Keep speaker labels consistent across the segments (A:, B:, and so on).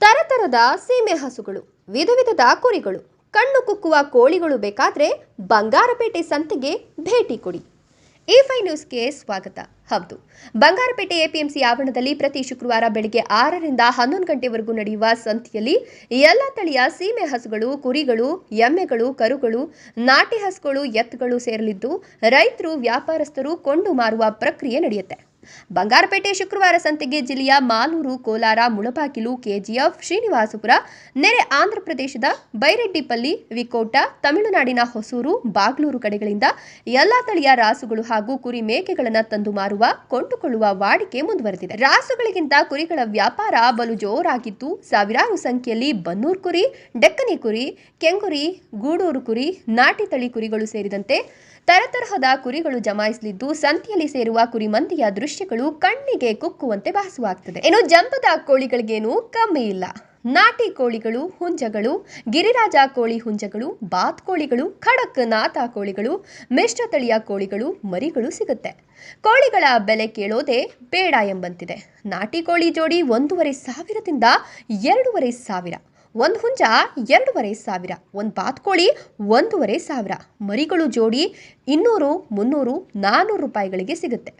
A: ತರತರದ ಸೀಮೆ ಹಸುಗಳು ವಿಧ ವಿಧದ ಕುರಿಗಳು ಕಣ್ಣು ಕುಕ್ಕುವ ಕೋಳಿಗಳು ಬೇಕಾದ್ರೆ ಬಂಗಾರಪೇಟೆ ಸಂತೆಗೆ ಭೇಟಿ ಕೊಡಿ. ಇ ಫೈ ನ್ಯೂಸ್ಗೆ ಸ್ವಾಗತ. ಹೌದು, ಬಂಗಾರಪೇಟೆ ಎಪಿಎಂಸಿ ಆವರಣದಲ್ಲಿ ಪ್ರತಿ ಶುಕ್ರವಾರ ಬೆಳಗ್ಗೆ ಆರರಿಂದ ಹನ್ನೊಂದು ಗಂಟೆವರೆಗೂ ನಡೆಯುವ ಸಂತೆಯಲ್ಲಿ ಎಲ್ಲ ತಳಿಯ ಸೀಮೆ ಹಸುಗಳು, ಕುರಿಗಳು, ಎಮ್ಮೆಗಳು, ಕರುಗಳು, ನಾಟಿ ಹಸುಗಳು, ಎತ್ತುಗಳು ಸೇರಲಿದ್ದು ರೈತರು, ವ್ಯಾಪಾರಸ್ಥರು ಕೊಂಡು ಮಾರುವ ಪ್ರಕ್ರಿಯೆ ನಡೆಯುತ್ತೆ. ಬಂಗಾರಪೇಟೆ ಶುಕ್ರವಾರ ಸಂತೆಗೆ ಜಿಲ್ಲೆಯ ಮಾಲೂರು, ಕೋಲಾರ, ಮುಳಬಾಗಿಲು, ಕೆಜಿಎಫ್, ಶ್ರೀನಿವಾಸಪುರ, ನೆರೆ ಆಂಧ್ರಪ್ರದೇಶದ ಬೈರೆಡ್ಡಿಪಲ್ಲಿ, ವಿಕೋಟ, ತಮಿಳುನಾಡಿನ ಹೊಸೂರು, ಬಾಗ್ಲೂರು ಕಡೆಗಳಿಂದ ಎಲ್ಲಾ ತಳಿಯ ರಾಸುಗಳು ಹಾಗೂ ಕುರಿ ಮೇಕೆಗಳನ್ನು ತಂದು ಮಾರುವ, ಕೊಂಡುಕೊಳ್ಳುವ ವಾಡಿಕೆ ಮುಂದುವರೆದಿದೆ. ರಾಸುಗಳಿಗಿಂತ ಕುರಿಗಳ ವ್ಯಾಪಾರ ಬಲು ಜೋರಾಗಿದ್ದು, ಸಾವಿರಾರು ಸಂಖ್ಯೆಯಲ್ಲಿ ಬನ್ನೂರು ಕುರಿ, ಡೆಕ್ಕನಿ ಕುರಿ, ಕೆಂಗುರಿ, ಗೂಡೂರು ಕುರಿ, ನಾಟಿ ತಳಿ ಕುರಿಗಳು ಸೇರಿದಂತೆ ತರತರಹದ ಕುರಿಗಳು ಜಮಾಯಿಸಲಿದ್ದು, ಸಂತೆಯಲ್ಲಿ ಸೇರುವ ಕುರಿಮಂದಿಯ ದೃಶ್ಯಗಳು ಕಣ್ಣಿಗೆ ಕುಕ್ಕುವಂತೆ ಭಾಸವಾಗ್ತದೆ. ಇನ್ನು ಜಂಪದ ಕೋಳಿಗಳಿಗೇನು ಕಮ್ಮಿ ಇಲ್ಲ. ನಾಟಿ ಕೋಳಿಗಳು, ಹುಂಜಗಳು, ಗಿರಿರಾಜ ಕೋಳಿ ಹುಂಜಗಳು, ಬಾತ್ ಕೋಳಿಗಳು, ಖಡಕ್ ನಾಥ ಕೋಳಿಗಳು ಮಿಶ್ರ ತಳಿಯ ಕೋಳಿಗಳು, ಮರಿಗಳು ಸಿಗುತ್ತೆ. ಕೋಳಿಗಳ ಬೆಲೆ ಕೇಳೋದೇ ಬೇಡ ಎಂಬಂತಿದೆ. ನಾಟಿ ಕೋಳಿ ಜೋಡಿ ಒಂದೂವರೆ ಸಾವಿರದಿಂದ ಎರಡೂವರೆ ಸಾವಿರ. ಒಂದು ಹುಂಜ, ಎರಡೂವರೆ ಸಾವಿರ. ಒಂದು ಬಾತ್ಕೋಳಿ ಒಂದೂವರೆ ಸಾವಿರ. ಮರಿಗಳು ಜೋಡಿ ಇನ್ನೂರು, ಮುನ್ನೂರು ನಾನ್ನೂರು ರೂಪಾಯಿಗಳಿಗೆ ಸಿಗುತ್ತೆ.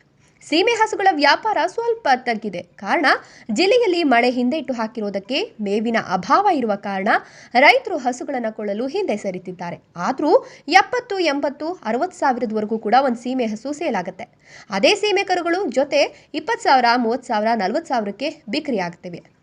A: ಸೀಮೆ ಹಸುಗಳ ವ್ಯಾಪಾರ ಸ್ವಲ್ಪ ತಗ್ಗಿದೆ. ಕಾರಣ, ಜಿಲ್ಲೆಯಲ್ಲಿ ಮಳೆ ಹಿಂದೆ ಇಟ್ಟು ಹಾಕಿರೋದಕ್ಕೆ ಮೇವಿನ ಅಭಾವ ಇರುವ ಕಾರಣ ರೈತರು ಹಸುಗಳನ್ನು ಕೊಳ್ಳಲು ಹಿಂದೆ ಸರಿತಿದ್ದಾರೆ. ಆದರೂ ಎಪ್ಪತ್ತು, ಎಂಬತ್ತು, ಅರವತ್ತು ಸಾವಿರದವರೆಗೂ ಕೂಡ ಒಂದು ಸೀಮೆ ಹಸು ಸೇಲ್ ಆಗುತ್ತೆ ಅದೇ ಸೀಮೆ ಕರುಗಳು ಜೊತೆ ಇಪ್ಪತ್ತು ಸಾವಿರ, ಮೂವತ್ತು ಸಾವಿರ, ನಲ್ವತ್ತು ಸಾವಿರಕ್ಕೆ ಬಿಕ್ರಿ ಆಗ್ತವೆ.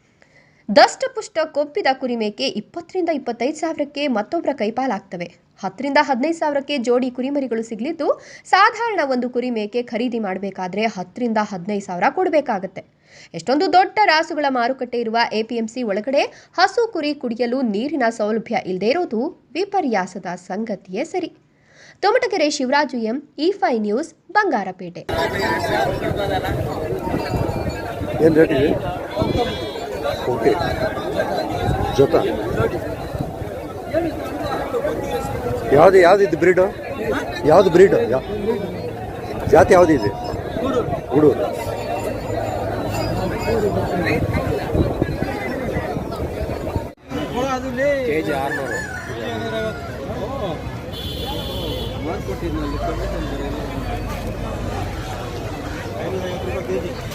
A: ದಷ್ಟಪುಷ್ಟ ಕೊಬ್ಬಿದ ಕುರಿಮೇಕೆ ಇಪ್ಪತ್ತರಿಂದ ಇಪ್ಪತ್ತೈದು ಸಾವಿರಕ್ಕೆ ಮತ್ತೊಬ್ಬರ ಕೈಪಾಲಾಗ್ತವೆ. ಹತ್ತರಿಂದ ಹದಿನೈದು ಸಾವಿರಕ್ಕೆ ಜೋಡಿ ಕುರಿಮರಿಗಳು ಸಿಗಲಿದ್ದು, ಸಾಧಾರಣ ಒಂದು ಕುರಿಮೇಕೆ ಖರೀದಿ ಮಾಡಬೇಕಾದ್ರೆ ಹತ್ತರಿಂದ ಹದಿನೈದು ಸಾವಿರ ಕೊಡಬೇಕಾಗತ್ತೆ. ಎಷ್ಟೊಂದು ದೊಡ್ಡ ರಾಸುಗಳ ಮಾರುಕಟ್ಟೆ ಇರುವ ಎಪಿಎಂಸಿ ಒಳಗಡೆ ಹಸು ಕುರಿ ಕುಡಿಯಲು ನೀರಿನ ಸೌಲಭ್ಯ ಇಲ್ಲದೇ ಇರೋದು ವಿಪರ್ಯಾಸದ ಸಂಗತಿಯೇ ಸರಿ. ತೊಮಟಗೆರೆ ಶಿವರಾಜು ಎಂ, ಇ ಫೈ ನ್ಯೂಸ್, ಬಂಗಾರಪೇಟೆ.
B: ಓಕೆ. ಜೊತೆ. ಯಾವುದು ಯಾವ್ದು ಇದು ಬ್ರೀಡು ಯಾವುದು ಬ್ರೀಡು ಯಾ ಜಾತಿ ಯಾವುದಿದೆ ಹುಡುಗರು
C: ಕೆ ಜಿ ಆರುನೂರು. ಯಾವುದು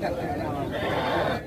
C: かったよ。